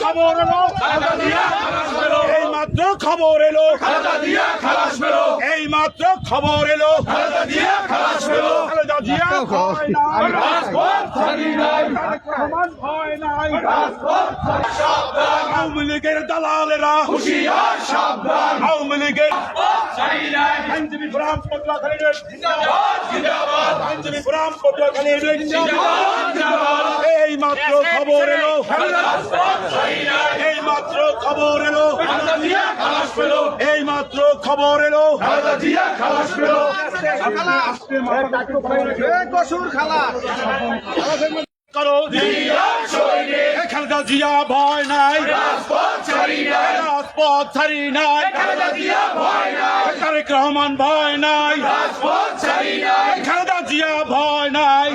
খবর এলো। এই মাত্র খবর এলো। এই মাত্র খবর এলো। আওয়ামী লীগের দালালেরা আওয়ামী লীগের আইনজীবী গোলাম পটুয়াখালীর আইনজীবী গোলাম পটুয়াখালীর এই মাত্র খবর এলো এই মাত্র খবর এলো। এই মাত্র খবর এলো। করো খালেদা জিয়া ভয় নাই। রাজপথ ছাড়ি নাই। তারেক রহমান ভয় নাই। খালেদা জিয়া ভয় নাই।